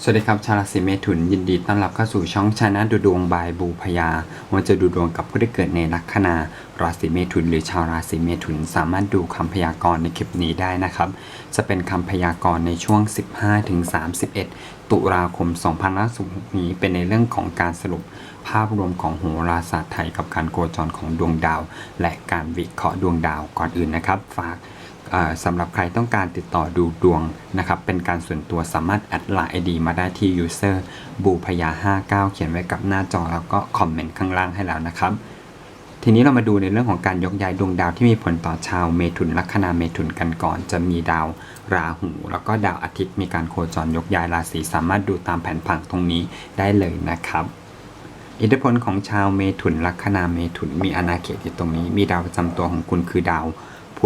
สวัสดีครับ ชาวราศีเมถุนยินดีต้อนรับเข้าสู่ช่องชนะดูดวงบายบูพยาวันจะดูดวงกับผู้ที่เกิดในลัคนาราศีเมถุน หรือชาวราศีเมถุน สามารถดูคำพยากรณ์ในคลิปนี้ได้นะครับ จะเป็นคำพยากรณ์ในช่วง 15-31 ตุลาคม2026นี้เป็นในเรื่องของการสรุปภาพรวมของโหราศาสตร์ไทยกับการโคจรของดวงดาว และการวิเคราะห์ดวงดาวก่อนอื่นนะครับ ฝาก สำหรับใครต้องการติดต่อดูดวงนะครับ เป็นการส่วนตัวสามารถแอดไลน์ ID มาได้ที่ user บูพยา59 เขียนไว้กับหน้าจอแล้วก็คอมเมนต์ข้างล่างให้แล้วนะครับ ทีนี้เรามาดูในเรื่องของการยกย้ายดวงดาวที่มีผลต่อชาวเมถุนลัคนาเมถุนกันก่อน จะมีดาวราหู แล้วก็ดาวอาทิตย์มีการโคจรยกย้ายราศีสามารถดูตามแผนผังตรงนี้ได้เลยนะครับอิทธิพลของชาวเมถุนลัคนาเมถุนมีอาณาเขตอยู่ตรงนี้ มีดาวประจำตัวของคุณคือดาว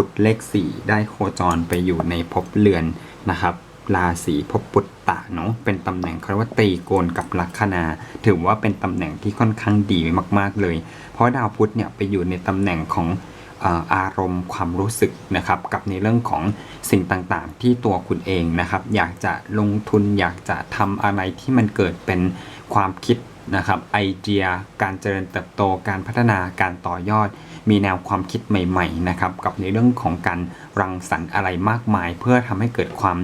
พุธเลข 4 ได้โคจรไปอยู่ในภพเรือนนะครับราศีภพปุตตะเนาะเป็นตำแหน่งเขาเรียกว่าตีโกณกับลัคนา ถือว่าเป็นตำแหน่งที่ค่อนข้างดีมากๆเลย เพราะดาวพุธเนี่ยไปอยู่ในตำแหน่งของเอ่ออารมณ์ความรู้สึกนะครับกับในเรื่องของสิ่งต่างๆ ที่ตัวคุณเองนะครับ อยากจะลงทุนอยากจะทำอะไรที่มันเกิดเป็นความคิด นะครับไอเดีย การเจริญเติบโตการพัฒนาการต่อยอด มีแนวความคิดใหม่ๆนะครับกับในเรื่องของการรังสรรค์อะไรมากมาย เพื่อทำให้เกิดความ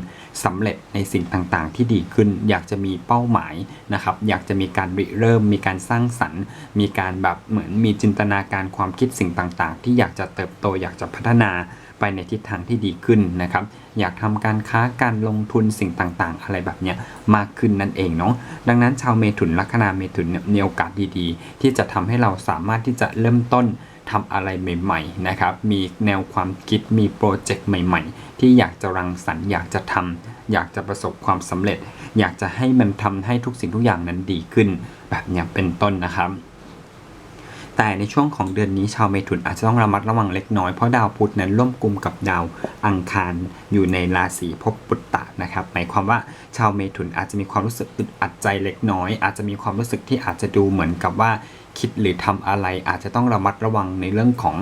สำเร็จในสิ่งต่างๆ ที่ดีขึ้น อยากจะมีเป้าหมายนะครับอยากจะมีการริเริ่ม มีการสร้างสรรค์ มีการแบบเหมือนมีจินตนาการความคิดสิ่งต่างๆ ที่อยากจะเติบโตอยากจะพัฒนา ไปในทิศทางที่ดีขึ้นนะครับ อยากทำการค้าการลงทุนสิ่งต่างๆ อะไรแบบเนี้ยมากขึ้นนั่นเองเนาะดังนั้นชาวเมถุนลัคนาเมถุนเนี่ยมีโอกาสดีๆ ที่จะทำให้เราสามารถที่จะเริ่มต้นทำอะไรใหม่ๆนะครับ มีแนวความคิดมีโปรเจกต์ใหม่ๆ ที่อยากจะรังสรรค์อยากจะทำอยากจะประสบความสำเร็จ อยากจะให้มันทำให้ทุกสิ่งทุกอย่างนั้นดีขึ้น แบบเนี้ยเป็นต้นนะครับ แต่ในช่วงของเดือนนี้ชาวเมถุนอาจจะต้องระมัดระวังเล็กน้อย เพราะดาวพุธนั้นร่วมกลุ่มกับดาวอังคารอยู่ในราศีภพปุตตะนะครับหมายความว่าชาวเมถุนอาจจะมีความรู้สึกอึดอัดใจเล็กน้อย อาจจะมีความรู้สึกที่อาจจะดูเหมือนกับว่าคิดหรือทำอะไรอาจจะต้องระมัดระวังในเรื่องของ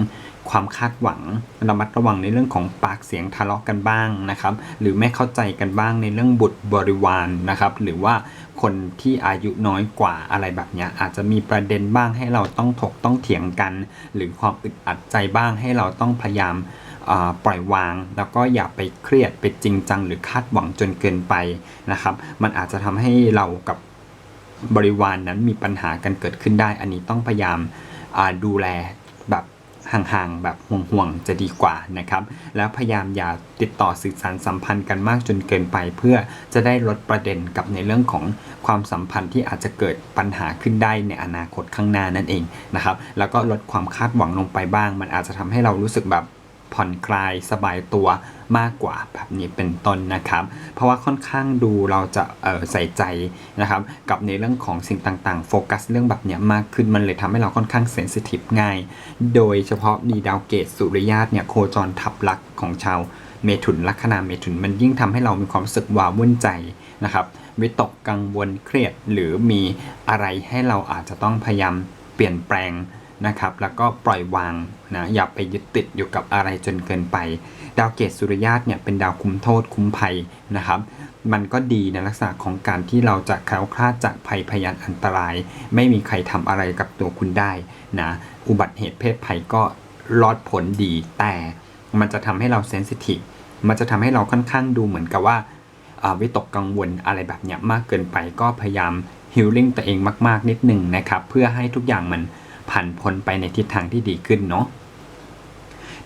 ความคาดหวังระมัดระวังในเรื่องของปากเสียงทะเลาะกันบ้างนะครับ หรือไม่เข้าใจกันบ้างในเรื่องบุตรบริวารนะครับ หรือว่าคนที่อายุน้อยกว่าอะไรแบบนี้อาจจะมีประเด็นบ้างให้เราต้องถกต้องเถียงกัน หรือความอึดอัดใจบ้างให้เราต้องพยายามปล่อยวาง แล้วก็อย่าไปเครียดไปจริงจัง หรือคาดหวังจนเกินไปนะครับ มันอาจจะทำให้เรากับบริวารนนั้นมีปัญหากันเกิดขึ้นได้ อันนี้ต้องพยายามดูแล ห่างๆแบบห่วงๆจะดีกว่านะครับ แล้วพยายามอย่าติดต่อสื่อสารสัมพันธ์กันมากจนเกินไป เพื่อจะได้ลดประเด็นกับในเรื่องของความสัมพันธ์ที่อาจจะเกิดปัญหาขึ้นได้ในอนาคตข้างหน้านั่นเองนะครับ แล้วก็ลดความคาดหวังลงไปบ้าง มันอาจจะทำให้เรารู้สึกแบบ ผ่อนคลายสบายตัวมากกว่าแบบนี้เป็นต้นนะครับ เพราะว่าค่อนข้างดูเราจะใส่ใจนะครับกับในเรื่องของสิ่งต่างๆ โฟกัสเรื่องแบบนี้มากขึ้นมันเลยทำให้เราค่อนข้างเซนซิทีฟง่าย โดยเฉพาะมีดาวเกตสุริยาตเนี่ยโคจรทับลักของชาวเมถุนลัคนาเมถุนมันยิ่งทำให้เรามีความรู้สึกว้าวุ่นใจนะครับวิตกกังวลเครียดหรือมีอะไรให้เราอาจจะต้องพยายามเปลี่ยนแปลง นะครับ แล้วก็ปล่อยวางนะอย่าไปยึดติดอยู่กับอะไรจนเกินไป ดาวเกตสุริยาตเนี่ยเป็นดาวคุ้มโทษคุ้มภัยนะครับ มันก็ดีในลักษณะของการที่เราจะแคล้วคลาดจากภัยพยานอันตราย ไม่มีใครทำอะไรกับตัวคุณได้นะอุบัติเหตุเพศภัยก็รอดผลดีแต่มันจะทำให้เราเซนซิทีฟมันจะทำให้เราค่อนข้างดูเหมือนกับว่าอ่าวิตกกังวลอะไรแบบเนี้ยมากเกินไปก็พยายามฮิลลิ่งตัวเองมาก ๆ นิดหนึ่งนะครับ เพื่อให้ทุกอย่างมัน ผันพ้นไปในทิศทางที่ดีขึ้นเนาะ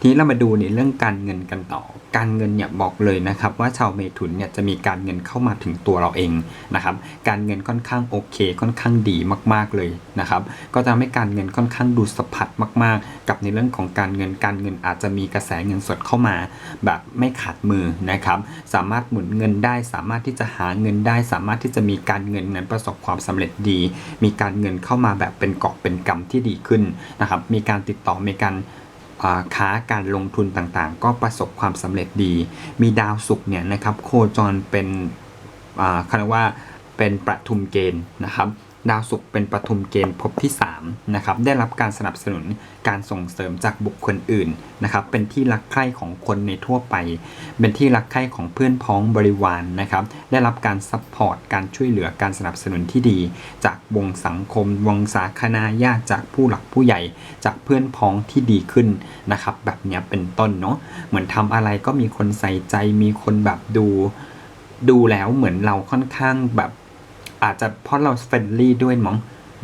ทีนี้เรามาดูในเรื่องการเงินกันต่อ การเงินเนี่ยบอกเลยนะครับว่าชาวเมถุนเนี่ยจะมีการเงินเข้ามาถึงตัวเราเองนะครับ การเงินค่อนข้างโอเค ค่อนข้างดีมากๆเลยนะครับ ก็จะทำให้การเงินค่อนข้างดูสะพัดมาก ๆ กับในเรื่องของการเงิน การเงินอาจจะมีกระแสเงินสดเข้ามา แบบไม่ขาดมือนะครับ สามารถหมุนเงินได้ สามารถที่จะหาเงินได้ สามารถที่จะมีการเงินนั้นประสบความสำเร็จดี มีการเงินเข้ามาแบบเป็นเกาะเป็นกำที่ดีขึ้นนะครับ มีการติดต่อ มีการ ค้าการลงทุนต่างๆ ก็ประสบความสำเร็จดี มีดาวศุกร์เนี่ยนะครับโคจรเป็นอ่าเขาเรียกว่าเป็นประทุมเกณฑ์นะครับ ดาวศุกร์เป็นปฐุมเกณฑ์ภพที่3นะครับได้รับการสนับสนุนการส่งเสริมจากบุคคลอื่นนะครับเป็นที่รักใคร่ของคนในทั่วไป เป็นที่รักใคร่ของเพื่อนพ้องบริวารนะครับได้รับการซัพพอร์ตการช่วยเหลือการสนับสนุนที่ดี จากวงสังคม วงสาคณาญาติจากผู้หลักผู้ใหญ่ จากเพื่อนพ้องที่ดีขึ้นนะครับแบบเนี้ยเป็นต้นเนาะเหมือนทำอะไรก็มีคนใส่ใจมีคนแบบดู ดูแล้วเหมือนเราค่อนข้างแบบ อาจจะเพราะเราเฟรนลี่ด้วยมั้ง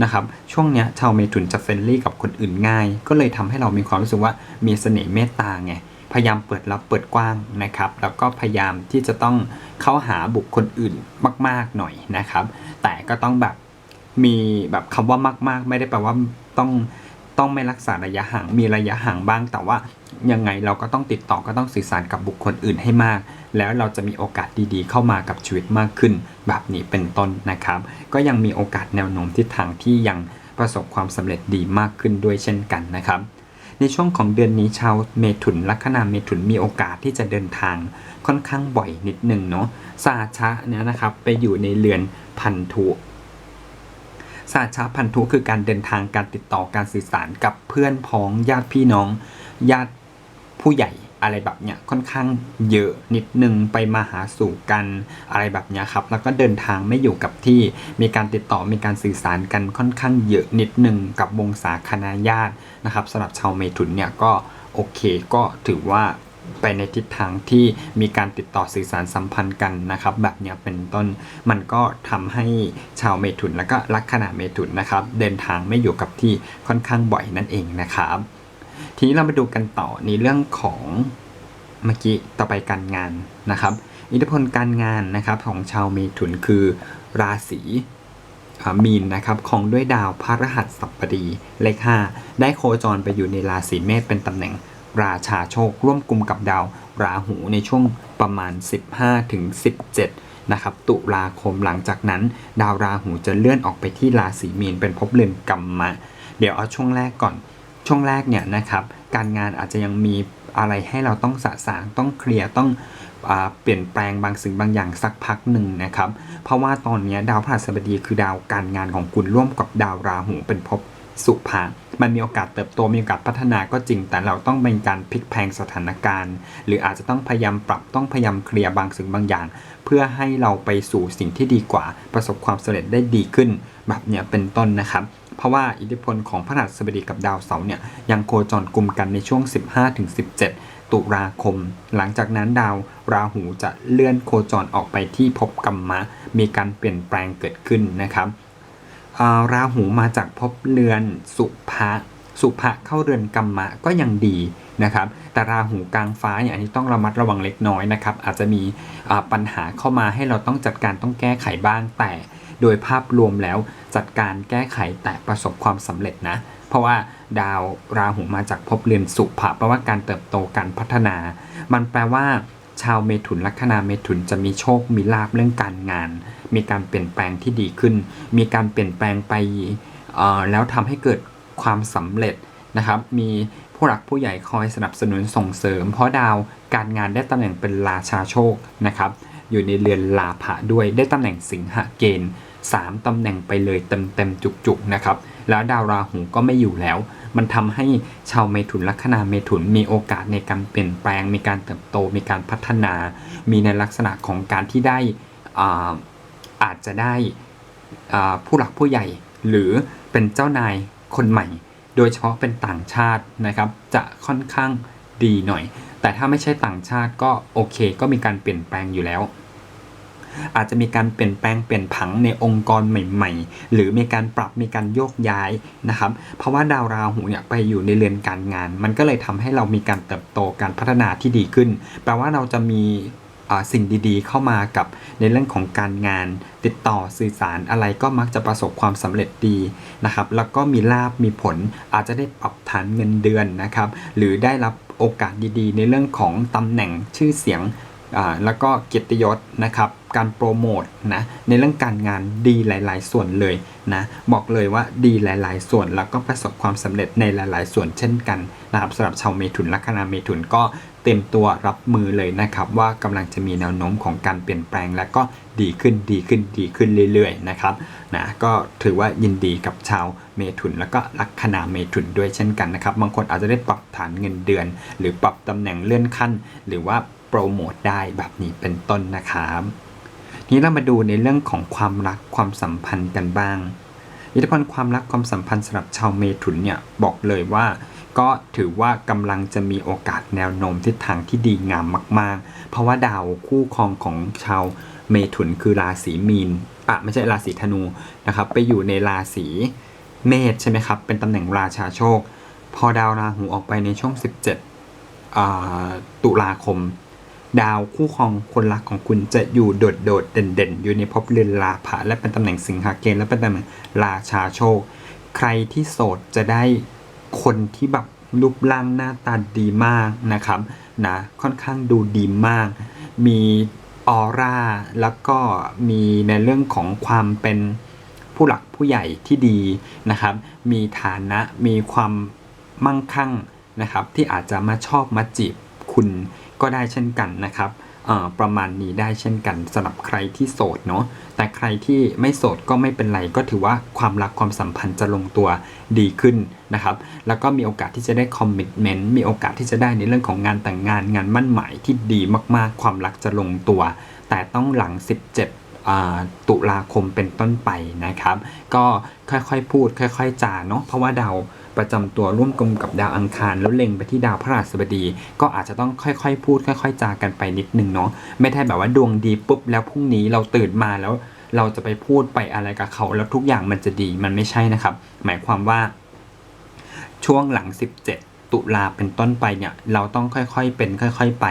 นะครับช่วงเนี้ยชาวเมถุนจะเฟรนลี่กับคนอื่นง่าย ก็เลยทำให้เรามีความรู้สึกว่ามีเสน่ห์เมตตาไงพยายามเปิดรับเปิดกว้างนะครับ แล้วก็พยายามที่จะต้องเข้าหาบุคคลอื่นมาก ๆหน่อยนะครับ แต่ก็ต้องแบบมีแบบคำว่ามาก ๆ ไม่ได้แปลว่าต้อง ต้องไม่รักษาระยะห่างมีระยะห่างบ้าง แต่ว่ายังไงเราก็ต้องติดต่อก็ต้องสื่อสารกับบุคคลอื่นให้มาก แล้วเราจะมีโอกาสดีๆ เข้ามากับชีวิตมากขึ้น แบบนี้เป็นต้นนะครับ ก็ยังมีโอกาสแนวโน้มทิศทางที่ยังประสบความสำเร็จดีมากขึ้นด้วยเช่นกันนะครับ ในช่วงของเดือนนี้ชาวเมถุนลัคนาเมถุนมีโอกาสที่จะเดินทางค่อนข้างบ่อยนิดนึงเนาะสาชะเนี่ยนะครับไปอยู่ในเรือนพันธุ สาชะพันธุคือการเดินทางการติดต่อการสื่อสารกับเพื่อนพ้องญาติพี่น้อง ญาติผู้ใหญ่อะไรแบบเนี้ยค่อนข้างเยอะนิดนึงไปมาหาสู่กันอะไรแบบเนี้ยครับ แล้วก็เดินทางไม่อยู่กับที่มีการติดต่อมีการสื่อสารกันค่อนข้างเยอะนิดนึงกับวงศาคณาญาตินะครับสำหรับชาวเมถุนเนี่ยก็โอเคก็ถือว่า ไปในทิศทางที่มีการติดต่อสื่อสารสัมพันธ์กันนะครับ แบบนี้เป็นต้นมันก็ทำให้ชาวเมถุนแล้วก็ลัคนาเมถุนนะครับ เดินทางไม่อยู่กับที่ค่อนข้างบ่อยนั่นเองนะครับ ทีนี้เรามาดูกันต่อในเรื่องของเมื่อกี้ต่อไปการงานนะครับ อิทธิพลการงานนะครับของชาวเมถุนคือราศีมีนนะครับของด้วยดาวพระรหัสสัปดีเลข5ได้โคจรไปอยู่ในราศีเมษเป็นตำแหน่ง ราชาโชค ร่วมกลุ่มกับดาวราหูในช่วงประมาณ 15ถึง17 นะครับ ตุลาคมหลังจากนั้น ดาวราหูจะเลื่อนออกไปที่ราศีมีนเป็นภพเรือนกรรมะ เดี๋ยวเอาช่วงแรกก่อน ช่วงแรกเนี่ยนะครับ การงานอาจจะยังมีอะไรให้เราต้องสะสางต้องเคลียร์ต้องเปลี่ยนแปลงบางสิ่งบางอย่างสักพักหนึ่งนะครับ เพราะว่าตอนนี้ดาวพฤหัสบดีคือดาวการงานของคุณร่วมกับดาวราหูเป็นภพ สุภามันมีโอกาสเติบโตมีโอกาสพัฒนาก็จริง แต่เราต้องเป็นการพลิกแพงสถานการณ์ หรืออาจจะต้องพยายามปรับต้องพยายามเคลียร์บางสิ่งบางอย่าง เพื่อให้เราไปสู่สิ่งที่ดีกว่า ประสบความสำเร็จได้ดีขึ้น แบบเนี้ยเป็นต้นนะครับเพราะว่าอิทธิพลของพระหัสบดีกับดาวเสาร์เนี่ยยังโคจรกลุ่มกันในช่วง 15-17 ตุลาคม หลังจากนั้นดาวราหูจะเลื่อนโคจรออกไปที่ภพกรรมะ มีการเปลี่ยนแปลงเกิดขึ้นนะครับ ราหูมาจากภพเรือนสุภะสุภะเข้าเรือนกรรมะก็ยังดีนะครับ แต่ราหูกลางฟ้าเนี่ยอันนี้ต้องระมัดระวังเล็กน้อยนะครับ อาจจะมีปัญหาเข้ามาให้เราต้องจัดการต้องแก้ไขบ้างแต่โดยภาพรวมแล้วจัดการแก้ไขแต่ประสบความสำเร็จนะ เพราะว่าดาวราหูมาจากภพเรือนสุภะแปลว่าการเติบโตการพัฒนา มันแปลว่า ชาวเมถุนลัคนาเมถุนจะมีโชคมีลาบเรื่องการงาน มีการเปลี่ยนแปลงที่ดีขึ้น มีการเปลี่ยนแปลงไปแล้วทำให้เกิดความสำเร็จนะครับ มีผู้หลักผู้ใหญ่คอยสนับสนุนส่งเสริม เพราะดาวการงานได้ตำแหน่งเป็นราชาโชคนะครับ อยู่ในเรือนลาภะด้วยได้ตำแหน่งสิงหเกณฑ์ 3ตำแหน่งไปเลยเต็มๆจุกๆนะครับแล้วดาวราหูก็ไม่อยู่แล้ว มันทำให้ชาวเมถุนลัคนาเมถุนมีโอกาสในการเปลี่ยนแปลง มีการเติบโต มีการพัฒนา มีในลักษณะของการที่ได้อาอาจจะได้ผู้หลักผู้ใหญ่ หรือเป็นเจ้านายคนใหม่ โดยเฉพาะเป็นต่างชาตินะครับ จะค่อนข้างดีหน่อย แต่ถ้าไม่ใช่ต่างชาติก็โอเค ก็มีการเปลี่ยนแปลงอยู่แล้ว อาจจะมีการเปลี่ยนแปลงเปลี่ยนผังในองค์กรใหม่ ๆ หรือมีการปรับมีการโยกย้ายนะครับ เพราะว่าดาวราหูเนี่ยไปอยู่ในเรือนการงาน มันก็เลยทำให้เรามีการเติบโตการพัฒนาที่ดีขึ้น แปลว่าเราจะมีสิ่งดีๆ เข้ามากับในเรื่องของการงาน ติดต่อสื่อสารอะไรก็มักจะประสบความสำเร็จดีนะครับ แล้วก็มีลาบมีผลอาจจะได้ปรับฐานเงินเดือนนะครับ หรือได้รับโอกาสดีๆ ในเรื่องของตำแหน่งชื่อเสียง แล้วก็เกียรติยศนะครับการโปรโมทนะในเรื่องการงานดีหลาย ๆ ส่วนเลยนะบอกเลยว่าดีหลาย ๆ ส่วนแล้วก็ประสบความสำเร็จในหลาย ๆ ส่วนเช่นกันนะครับสำหรับชาวเมถุนลัคนาเมถุนก็เต็มตัวรับมือเลยนะครับ ว่ากำลังจะมีแนวโน้มของการเปลี่ยนแปลง และก็ดีขึ้นดีขึ้นดีขึ้นเรื่อย ๆ นะครับนะก็ถือว่ายินดีกับชาวเมถุน แล้วก็ลัคนาเมถุนด้วยเช่นกันนะครับบางคนอาจจะได้ปรับฐานเงินเดือน หรือปรับตำแหน่งเลื่อนขั้น หรือว่า โปรโมทได้แบบนี้เป็นต้นนะครับทีนี้เรามาดูในเรื่องของความรักความสัมพันธ์กันบ้างอิทธิพลความรักความสัมพันธ์สำหรับชาวเมถุนเนี่ยบอกเลยว่า ก็ถือว่ากำลังจะมีโอกาสแนวโน้มทิศทางที่ดีงามมาก ๆ เพราะว่าดาวคู่ครองของชาวเมถุนคือราศีมีนอะไม่ใช่ราศีธนูนะครับ ไปอยู่ในราศีเมษใช่ไหมครับ เป็นตำแหน่งราชาโชค พอดาวราหูออกไปในช่วง 17ตุลาคม ดาวคู่ครองคนรักของคุณจะอยู่โดดโดดเด่นเด่นอยู่ในภพเรือนลาภะและเป็นตำแหน่งสิงหาเกณฑ์และเป็นตำแหน่งราชาโชค ใครที่โสดจะได้คนที่แบบรูปร่างหน้าตาดีมากนะครับนะค่อนข้างดูดีมาก มีออร่าแล้วก็มีในเรื่องของความเป็นผู้หลักผู้ใหญ่ที่ดีนะครับ มีฐานะมีความมั่งคั่งนะครับ ที่อาจจะมาชอบมาจีบคุณ ก็ได้เช่นกันนะครับประมาณนี้ได้เช่นกันสำหรับใครที่โสดเนาะแต่ใครที่ไม่โสดก็ไม่เป็นไรก็ถือว่าความรักความสัมพันธ์จะลงตัวดีขึ้นนะครับ แล้วก็มีโอกาสที่จะได้คอมมิชเมนต์มีโอกาสที่จะได้ในเรื่องของงานแต่งงานงานมั่นหมายที่ดีมากๆ ความรักจะลงตัว แต่ต้องหลัง 17ตุลาคมเป็นต้นไปนะครับ ก็ค่อยๆพูด ค่อย ๆจาเนาะเพราะว่าดาว ประจำตัวร่วมกลมกับดาวอังคาร แล้วเล็งไปที่ดาวพระราชบดี ก็อาจจะต้องค่อยๆ พูด ค่อย ๆ จากันไปนิดนึงเนาะไม่ได้แบบว่าดวงดีปุ๊บแล้วพรุ่งนี้เราตื่นมาแล้ว เราจะไปพูดไปอะไรกับเขา แล้วทุกอย่างมันจะดีมันไม่ใช่นะครับ หมายความว่าช่วงหลัง 17 ตุลาเป็นต้นไปเนี่ยเราต้องค่อยๆเป็นค่อย ๆ ไป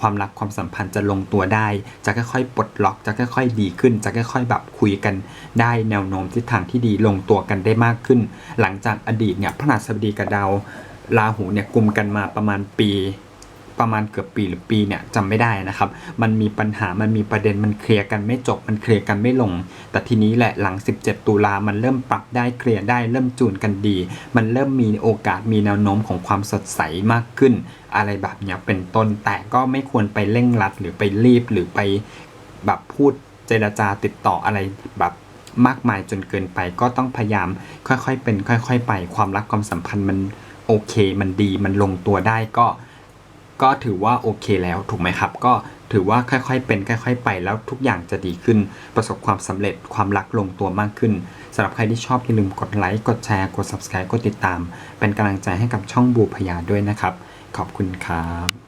ความรักความสัมพันธ์จะลงตัวได้ จะค่อยๆปลดล็อกจะค่อยๆดีขึ้น จะค่อยๆแบบคุยกันได้แนวโน้มทิศทางที่ดีลงตัวกันได้มากขึ้น หลังจากอดีตเนี่ยพระราสบดีกับดาวราหูเนี่ยกลุ่มกันมาประมาณปี ประมาณเกือบปีหรือปีเนี่ยจำไม่ได้นะครับ มันมีปัญหามันมีประเด็นมันเคลียร์กันไม่จบมันเคลียร์กันไม่ลง แต่ทีนี้แหละหลัง 17 ตุลามันเริ่มปรับได้เคลียร์ได้เริ่มจูนกันดี มันเริ่มมีโอกาสมีแนวโน้มของความสดใสมากขึ้น อะไรแบบเนี้ยเป็นต้นแต่ก็ไม่ควรไปเร่งรัดหรือไปรีบหรือไปแบบพูดเจรจาติดต่ออะไรแบบมากมายจนเกินไปก็ต้องพยายามค่อยๆเป็นค่อย ๆ ไปความรักความสัมพันธ์มันโอเค มันดีมันลงตัวได้ก็ ก็ถือว่าโอเคแล้วถูกไหมครับ ก็ถือว่าค่อยๆเป็นค่อย ๆ ไปแล้วทุกอย่างจะดีขึ้น ประสบความสำเร็จความรักลงตัวมากขึ้นสำหรับใครที่ชอบอย่าลืมกดไลค์กดแชร์กด subscribe กดติดตาม เป็นกำลังใจให้กับช่องบูพยาด้วยนะครับ ขอบคุณครับ